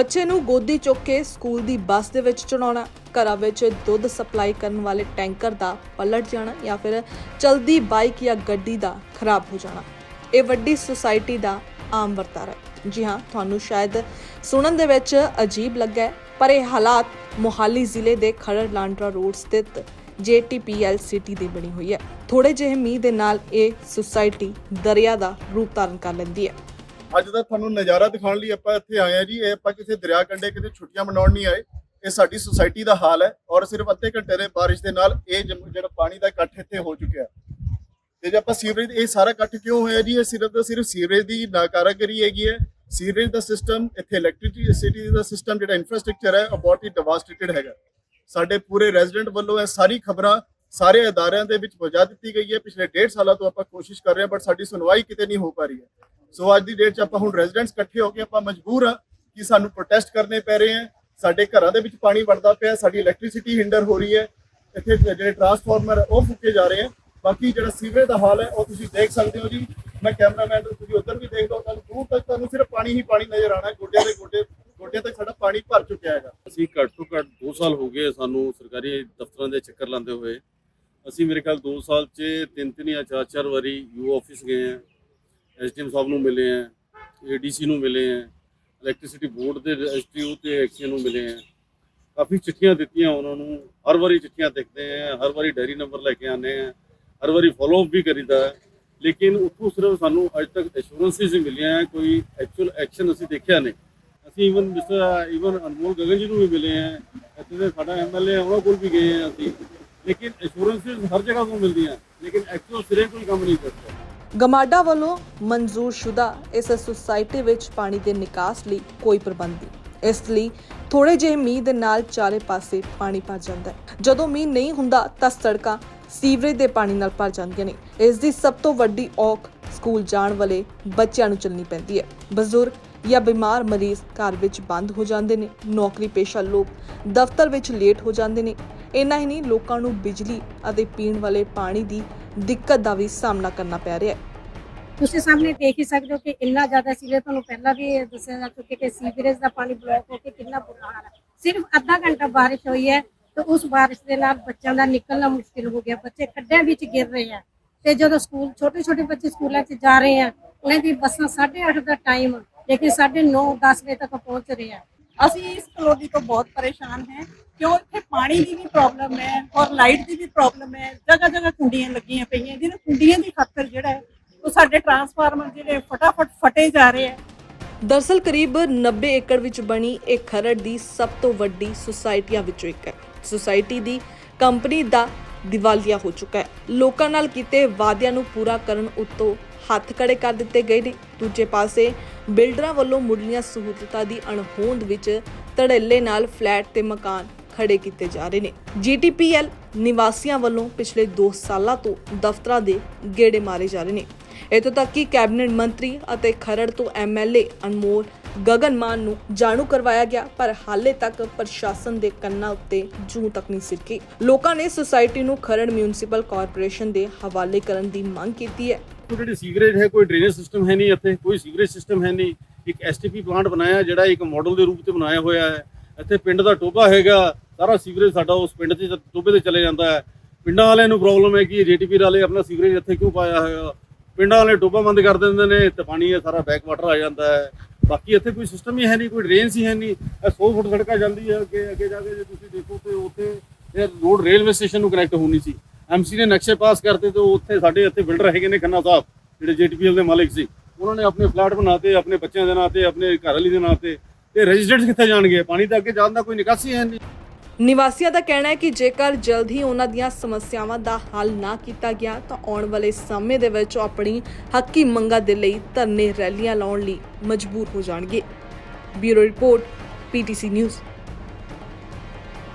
ਬੱਚੇ ਨੂੰ ਗੋਦੀ ਚੁੱਕ ਕੇ ਸਕੂਲ ਦੀ ਬੱਸ ਦੇ ਵਿੱਚ ਚੜਾਉਣਾ ਘਰਾਂ ਵਿੱਚ ਦੁੱਧ ਸਪਲਾਈ ਕਰਨ ਵਾਲੇ ਟੈਂਕਰ ਦਾ ਪਲਟ ਜਾਣਾ ਜਾਂ ਫਿਰ ਚਲਦੀ ਬਾਈਕ ਜਾਂ ਗੱਡੀ ਦਾ ਖਰਾਬ ਹੋ ਜਾਣਾ। ਇਹ ਵੱਡੀ ਸੁਸਾਇਟੀ ਦਾ ਆਮ ਵਰਤਾਰਾ ਹੈ। ਜੀ ਹਾਂ ਤੁਹਾਨੂੰ ਸ਼ਾਇਦ ਸੁਣਨ ਦੇ ਵਿੱਚ ਅਜੀਬ ਲੱਗਾ ਹੈ, ਪਰ ਇਹ ਹਾਲਾਤ ਮੋਹਾਲੀ ਜ਼ਿਲ੍ਹੇ ਦੇ ਖਰੜ ਲਾਂਡਰਾ ਰੋਡ ਸਥਿਤ JTPL ਸਿਟੀ ਦੀ ਬਣੀ ਹੋਈ ਹੈ। ਥੋੜੇ ਜਿਹੇ ਮੀਂਹ ਦੇ ਨਾਲ ਇਹ ਸੁਸਾਇਟੀ ਦਰਿਆ ਦਾ ਰੂਪ ਧਾਰਨ ਕਰ ਲੈਂਦੀ ਹੈ। ਅੱਜ ਦਾ ਤੁਹਾਨੂੰ ਨਜ਼ਾਰਾ ਦਿਖਾਉਣ ਲਈ ਆਪਾਂ ਇੱਥੇ ਆਏ ਆ ਜੀ। ਇਹ ਆਪਾਂ ਕਿਸੇ ਦਰਿਆ ਕੰਢੇ ਕਿਤੇ ਛੁੱਟੀਆਂ ਮਨਾਉਣ ਨਹੀਂ ਆਏ। ਇਹ ਸਾਡੀ ਸੁਸਾਇਟੀ ਦਾ ਹਾਲ ਹੈ ਔਰ ਸਿਰਫ ਅੱਧੇ ਘੰਟੇ ਦੇ ਬਾਰਿਸ਼ ਦੇ ਨਾਲ ਇਹ ਜਮ- ਜਿਹੜਾ ਪਾਣੀ ਦਾ ਇਕੱਠ ਇੱਥੇ ਹੋ ਚੁੱਕਿਆ। ਤੇ ਜੇ ਆਪਾਂ ਸੀਵਰੇਜ ਇਹ ਸਾਰਾ ਇਕੱਠ ਕਿਉਂ ਹੋਇਆ ਜੀ? ਇਹ ਸਿਰਫ ਤਾਂ ਸਿਰਫ ਸੀਵਰੇਜ ਦੀ ਨਾਕਾਰਾਗਰੀ ਹੈਗੀ ਹੈ। ਸੀਵਰੇਜ ਦਾ ਸਿਸਟਮ ਇੱਥੇ ਇਲੈਕਟ੍ਰਿਸਿਟੀ ਦਾ ਸਿਸਟਮ ਜਿਹੜਾ ਇਨਫਰਾਸਟ੍ਰਕਚਰ ਹੈ, ਉਹ ਬਹੁਤ ਹੀ ਡਿਵਾਸਟੇਟਡ ਹੈਗਾ। ਸਾਡੇ ਪੂਰੇ ਰੈਜ਼ੀਡੈਂਟ ਵੱਲੋਂ ਇਹ ਸਾਰੀ ਖਬਰਾਂ ਸਾਰੇ ਅਦਾਰਿਆਂ ਦੇ ਵਿੱਚ ਪਹੁੰਚਾ ਦਿੱਤੀ ਗਈ ਹੈ। ਪਿਛਲੇ 1.5 ਸਾਲਾਂ ਤੋਂ ਆਪਾਂ ਕੋਸ਼ਿਸ਼ ਕਰ ਰਹੇ ਹਾਂ ਬਟ ਸਾਡੀ ਸੁਣਵਾਈ ਕਿਤੇ ਨਹੀਂ ਹੋ ਪਾ ਰਹੀ ਹੈ। ਸੋ ਅੱਜ ਦੀ ਡੇਟ 'ਚ ਆਪਾਂ ਹੁਣ ਰੈਜ਼ੀਡੈਂਟਸ ਇਕੱਠੇ ਹੋ ਕੇ ਆਪਾਂ ਮਜਬੂਰ ਆ ਕਿ ਸਾਨੂੰ ਪ੍ਰੋਟੈਸਟ ਕਰਨੇ ਪੈ ਰਹੇ ਹੈ। ਸਾਡੇ ਘਰਾਂ ਦੇ ਵਿੱਚ ਪਾਣੀ ਵੜਦਾ ਪਿਆ, ਸਾਡੀ ਇਲੈਕਟ੍ਰਿਸਿਟੀ ਹਿੰਡਰ ਹੋ ਰਹੀ ਹੈ। ਇੱਥੇ ਜਿਹੜੇ ਟਰਾਂਸਫਾਰਮਰ ਹੈ, ਉਹ ਫੁੱਕੇ ਜਾ ਰਹੇ ਹੈ। ਬਾਕੀ ਜਿਹੜਾ ਸੀਵਰੇਜ ਦਾ ਹਾਲ ਹੈ, ਉਹ ਤੁਸੀਂ ਦੇਖ ਸਕਦੇ ਹੋ ਜੀ। ਮੈਂ ਕੈਮਰਾਮੈਨ ਤੁਸੀਂ ਉੱਧਰ ਵੀ ਦੇਖ ਲਓ ਤੁਹਾਨੂੰ ਦੂਰ ਤੱਕ ਤੁਹਾਨੂੰ ਸਿਰਫ ਪਾਣੀ ਹੀ ਪਾਣੀ ਨਜ਼ਰ ਆਣਾ ਗੋਡਿਆਂ ਦੇ ਗੋਡੇ, ਗੋਡਿਆਂ ਤੱਕ ਸਾਡਾ ਪਾਣੀ ਭਰ ਚੁੱਕਿਆ ਹੈਗਾ। ਅਸੀਂ ਘੱਟ ਤੋਂ ਘੱਟ 2 ਸਾਲ ਹੋ ਗਏ ਸਾਨੂੰ ਸਰਕਾਰੀ ਦਫ਼ਤਰਾਂ ਦੇ ਚੱਕਰ ਲਾਉਂਦੇ ਹੋਏ। ਅਸੀਂ ਮੇਰੇ ਖਿਆਲ 2 ਸਾਲ 'ਚ ਤਿੰਨ ਤਿੰਨ ਜਾਂ ਚਾਰ ਚਾਰ ਵਾਰੀ ਯੂ ਆਫਿਸ ਗਏ ਆ ਐਸਡੀਐਮ ਸਾਹਿਬ ਨੂੰ ਮਿਲੇ ਆ ਏਡੀਸੀ ਨੂੰ ਮਿਲੇ ਆ ਇਲੈਕਟ੍ਰਿਸਿਟੀ ਬੋਰਡ ਦੇ ਐਸਟੀਓ ਤੇ ਐਕਸੀਅਨ ਨੂੰ ਮਿਲੇ ਆ। ਕਾਫੀ ਚਿੱਠੀਆਂ ਦਿੱਤੀਆਂ ਉਹਨਾਂ ਨੂੰ ਹਰ ਵਾਰੀ ਚਿੱਠੀਆਂ ਦੇਖਦੇ ਆ ਹਰ ਵਾਰੀ ਡਾਇਰੀ ਨੰਬਰ ਲੈ ਕੇ ਆਉਂਦੇ ਆ ਹਰ ਵਾਰੀ ਫਾਲੋ ਅਪ ਵੀ ਕਰੀਦਾ ਲੇਕਿਨ ਉੱਥੋਂ ਸਿਰਫ ਸਾਨੂੰ ਅੱਜ ਤੱਕ ਐਸ਼ੋਰੈਂਸਿਸ ਮਿਲੀਆਂ ਹੈ, ਕੋਈ ਐਕਚੁਅਲ ਐਕਸ਼ਨ ਅਸੀਂ ਦੇਖਿਆ ਨਹੀਂ। ਅਸੀਂ even mister even Anmol Gagan ji ਨੂੰ ਵੀ ਮਿਲੇ ਆ ਇੱਥੇ ਦੇ ਸਾਡਾ ਐਮਐਲਏ ਉਹਨਾਂ ਕੋਲ ਵੀ ਗਏ ਆ ਅਸੀਂ। ਲੇਕਿਨ ਐਸ਼ੋਰੈਂਸਿਸ ਹਰ ਜਗ੍ਹਾ ਤੋਂ ਮਿਲਦੀਆਂ ਲੇਕਿਨ ਐਕਚੁਅਲ ਸਿਰੇ ਕੋਈ ਕੰਮ ਨਹੀਂ ਕਰਦਾ। ਗਮਾਡਾ ਵੱਲੋਂ ਮਨਜ਼ੂਰਸ਼ੁਦਾ ਇਸ ਸੁਸਾਇਟੀ ਵਿੱਚ ਪਾਣੀ ਦੇ ਨਿਕਾਸ ਲਈ ਕੋਈ ਪ੍ਰਬੰਧ ਨਹੀਂ। ਇਸ ਲਈ ਥੋੜੇ ਜਿਹੇ ਮੀਂਹ ਦੇ ਨਾਲ ਚਾਰੇ ਪਾਸੇ ਪਾਣੀ ਭਰ ਜਾਂਦਾ ਹੈ। ਜਦੋਂ ਮੀਂਹ ਨਹੀਂ ਹੁੰਦਾ ਤਾਂ ਸੜਕਾਂ ਸੀਵਰੇਜ ਦੇ ਪਾਣੀ ਨਾਲ ਭਰ ਜਾਂਦੀਆਂ ਨੇ। ਇਸ ਦੀ ਸਭ ਤੋਂ ਵੱਡੀ ਔਖ ਸਕੂਲ ਜਾਣ ਵਾਲੇ ਬੱਚਿਆਂ ਨੂੰ ਚੱਲਣੀ ਪੈਂਦੀ ਹੈ। ਬਜ਼ੁਰਗ ਜਾਂ ਬਿਮਾਰ ਮਰੀਜ਼ ਘਰ ਵਿੱਚ ਬੰਦ ਹੋ ਜਾਂਦੇ ਨੇ। ਨੌਕਰੀ ਪੇਸ਼ਾ ਲੋਕ ਦਫ਼ਤਰ ਵਿੱਚ ਲੇਟ ਹੋ ਜਾਂਦੇ ਨੇ। ਇੰਨਾ ਹੀ ਨਹੀਂ, ਲੋਕਾਂ ਨੂੰ ਬਿਜਲੀ ਅਤੇ ਪੀਣ ਵਾਲੇ ਪਾਣੀ ਦੀ ਦਿੱਕਤ ਦਾ ਵੀ ਸਾਹਮਣਾ ਕਰਨਾ ਪੈ ਰਿਹਾ ਹੈ। ਤੁਸੀਂ ਸਾਹਮਣੇ ਦੇਖ ਹੀ ਸਕਦੇ ਹੋ ਕਿ ਇੰਨਾ ਜ਼ਿਆਦਾ ਸੀਵਰੇਜ, ਤੁਹਾਨੂੰ ਪਹਿਲਾਂ ਵੀ ਦੱਸਿਆ ਜਾ ਚੁੱਕਿਆ ਕਿ ਸੀਵਰੇਜ ਦਾ ਪਾਣੀ ਬਲੌਕ ਹੋ ਕੇ ਕਿੰਨਾ ਬੁਰਾ ਹਾਲ ਹੈ। ਸਿਰਫ ਅੱਧਾ ਘੰਟਾ ਬਾਰਿਸ਼ ਹੋਈ ਹੈ ਤੇ ਉਸ ਬਾਰਿਸ਼ ਦੇ ਨਾਲ ਬੱਚਿਆਂ ਦਾ ਨਿਕਲਣਾ ਮੁਸ਼ਕਿਲ ਹੋ ਗਿਆ। ਬੱਚੇ ਖੱਡਿਆਂ ਵਿੱਚ ਗਿਰ ਰਹੇ ਆ ਤੇ ਜਦੋਂ ਸਕੂਲ ਛੋਟੇ ਛੋਟੇ ਬੱਚੇ ਸਕੂਲਾਂ 'ਚ ਜਾ ਰਹੇ ਆ ਉਹਨਾਂ ਦੀ ਬੱਸਾਂ 8:30 ਦਾ ਟਾਈਮ ਲੇਕਿਨ 9:30 10 ਵਜੇ ਤੱਕ ਪਹੁੰਚ ਰਹੇ ਆ ਅਸੀਂ ਇਸ ਕਲੋਨੀ ਤੋਂ ਬਹੁਤ ਪਰੇਸ਼ਾਨ ਹੈ। ਕਿਉਂ? ਇੱਥੇ ਪਾਣੀ ਦੀ ਵੀ ਪ੍ਰੋਬਲਮ ਹੈ ਔਰ ਲਾਈਟ ਦੀ ਵੀ ਪ੍ਰੋਬਲਮ ਹੈ। ਜਗ੍ਹਾ ਜਗ੍ਹਾ ਕੁੰਡੀਆਂ ਲੱਗੀਆਂ ਪਈਆਂ। ਜਿਹਨਾਂ ਕੁੰਡੀਆਂ ਦੀ ਖਾਤਰ ਜਿਹੜਾ ਹੈ ਸਾਡੇ ਟਰਾਂਸਫਾਰਮਰ ਜਿਹੜੇ ਫਟਾਫਟ ਫਟੇ ਜਾ ਰਹੇ ਹੈ ਦਰਸਲ ਕਰੀਬ 90 ਏਕੜ ਵਿੱਚ ਬਣੀ ਇਹ ਖਰੜ ਦੀ ਸਭ ਤੋਂ ਵੱਡੀ ਸੁਸਾਇਟੀਆਂ ਵਿੱਚੋਂ ਇੱਕ ਹੈ। ਸੁਸਾਇਟੀ ਦੀ ਕੰਪਨੀ ਦਾ ਦਿਵਾਲੀਆ ਹੋ ਚੁੱਕਾ ਹੈ। ਲੋਕਾਂ ਨਾਲ ਕੀਤੇ ਵਾਅਦਿਆਂ ਨੂੰ ਪੂਰਾ ਕਰਨ ਉੱਤੋਂ ਹੱਥ ਖੜੇ ਕਰ ਦਿੱਤੇ ਗਏ ਨੇ। ਦੂਜੇ ਪਾਸੇ ਬਿਲਡਰਾਂ ਵੱਲੋਂ ਮੁੱਢਲੀਆਂ ਸਹੂਲਤਾਂ ਦੀ ਅਣਹੋਂਦ ਵਿੱਚ ਧੜੱਲੇ ਨਾਲ ਫਲੈਟ ਤੇ ਮਕਾਨ ਖੜੇ ਕੀਤੇ ਜਾ ਰਹੇ ਨੇ। ਜੀਟੀਪੀਐਲ ਨਿਵਾਸੀਆਂ ਵੱਲੋਂ ਪਿਛਲੇ 2 ਸਾਲਾਂ ਤੋਂ ਦਫ਼ਤਰਾਂ ਦੇ ਗੇੜੇ ਮਾਰੇ ਜਾ ਰਹੇ ਨੇ। ਇੱਥੋਂ ਤੱਕ ਕਿ ਕੈਬਨਿਟ ਮੰਤਰੀ ਅਤੇ ਖਰੜ ਤੋਂ ਐਮਐਲਏ ਅਨਮੋਲ ਗਗਨ ਨੂੰ ਜਾਣੂ ਕਰਵਾਇਆ ਗਿਆ, ਪਰ ਹਾਲੇ ਤੱਕ ਪ੍ਰਸ਼ਾਸਨ ਦੇ ਕੰਨਾਂ ਉੱਤੇ ਜੂੰ ਤੱਕ ਨਹੀਂ ਸਿਰਕੀ। ਲੋਕਾਂ ਨੇ ਸੁਸਾਇਟੀ ਨੂੰ ਖਰੜ ਮਿਊਨਿਸਪਲ ਕਾਰਪੋਰੇਸ਼ਨ ਦੇ ਹਵਾਲੇ ਕਰਨ ਦੀ ਮੰਗ ਕੀਤੀ ਹੈ। ਜਿਹੜੀ ਸੀਵਰੇਜ ਹੈ, ਕੋਈ ਡਰੇਨੇਜ ਸਿਸਟਮ ਹੈ ਨਹੀਂ ਇੱਥੇ, ਕੋਈ ਸੀਵਰੇਜ ਸਿਸਟਮ ਹੈ ਨਹੀਂ। ਇੱਕ ਐਸਟੀਪੀ ਪਲਾਂਟ ਬਣਾਇਆ, ਜਿਹੜਾ ਇੱਕ ਮਾਡਲ ਦੇ ਰੂਪ ਤੇ ਬਣਾਇਆ ਹੋਇਆ ਹੈ। ਇੱਥੇ ਪਿੰਡ ਦਾ ਟੋਬਾ ਹੈਗਾ, ਸਾਰਾ ਸੀਵਰੇਜ ਸਾਡਾ ਉਸ ਪਿੰਡ ਦੇ ਟੋਭੇ ਤੇ ਚਲੇ ਜਾਂਦਾ ਹੈ। ਪਿੰਡਾਂ ਵਾਲਿਆਂ ਨੂੰ ਪ੍ਰੋਬਲਮ ਹੈ ਕਿ ਜੀਟੀਪੀ ਵਾਲੇ ਆਪਣਾ ਸੀਵਰੇਜ ਇੱਥੇ ਕਿਉਂ ਪਾਇਆ ਹੋਇਆ ਪਿੰਡਾਂ ਵਾਲੇ ਟੋਬਾ ਬੰਦ ਕਰ ਦਿੰਦੇ ਨੇ ਤੇ ਪਾਣੀ ਇਹ ਸਾਰਾ ਬੈਕ ਵਾਟਰ ਆ ਜਾਂਦਾ ਹੈ। ਬਾਕੀ ਇੱਥੇ ਕੋਈ ਸਿਸਟਮ ਹੀ ਹੈ ਨਹੀਂ, ਕੋਈ ਡਰੇਨਸ ਹੀ ਹੈ ਨਹੀਂ। ਇਹ 100 ਫੁੱਟ ਸੜਕਾਂ ਜਾਂਦੀ ਹੈ, ਅੱਗੇ ਅੱਗੇ ਜਾ ਕੇ ਜੇ ਤੁਸੀਂ ਦੇਖੋ ਤੇ ਉੱਥੇ ਇਹ ਰੋਡ ਰੇਲਵੇ ਸਟੇਸ਼ਨ ਨੂੰ ਕਨੈਕਟ ਹੋਣੀ ਸੀ। ਐਮਸੀ ਨੇ ਨਕਸ਼ੇ ਪਾਸ ਕਰਤੇ ਤੇ ਉੱਥੇ ਸਾਡੇ ਇੱਥੇ ਬਿਲਡਰ ਹੈਗੇ ਨੇ, ਖੰਨਾ ਸਾਹਿਬ, ਜਿਹੜੇ ਜੀਟੀਪੀਐਲ ਦੇ ਮਾਲਕ ਸੀ। ਉਹਨਾਂ ਨੇ ਆਪਣੇ ਫਲੈਟ ਬਣਾਤੇ ਆਪਣੇ ਬੱਚਿਆਂ ਦੇ ਨਾਂ ਤੇ, ਆਪਣੇ ਘਰ ਵਾਲੀ ਦੇ ਨਾਂ ਤੇ ਤੇ ਰੈਜ਼ੀਡੈਂਟਸ ਕਿੱਥੇ ਜਾਣਗੇ? ਪਾਣੀ ਤਾਂ ਅੱਗੇ ਜਾਣ ਦਾ ਕੋਈ ਨਿਕਾਸੀ ਹੈ ਨਹੀਂ। ਨਿਵਾਸੀਆਂ ਦਾ ਕਹਿਣਾ ਹੈ ਕਿ ਜੇਕਰ ਜਲਦ ਹੀ ਉਹਨਾਂ ਦੀਆਂ ਸਮੱਸਿਆਵਾਂ ਦਾ ਹੱਲ ਨਾ ਕੀਤਾ ਗਿਆ, ਤਾਂ ਆਉਣ ਵਾਲੇ ਸਮੇਂ ਦੇ ਵਿੱਚ ਉਹ ਆਪਣੀ ਹੱਕੀ ਮੰਗਾਂ ਦੇ ਲਈ ਧਰਨੇ ਰੈਲੀਆਂ ਲਾਉਣ ਲਈ ਮਜਬੂਰ ਹੋ ਜਾਣਗੇ। Bureau report PTC news.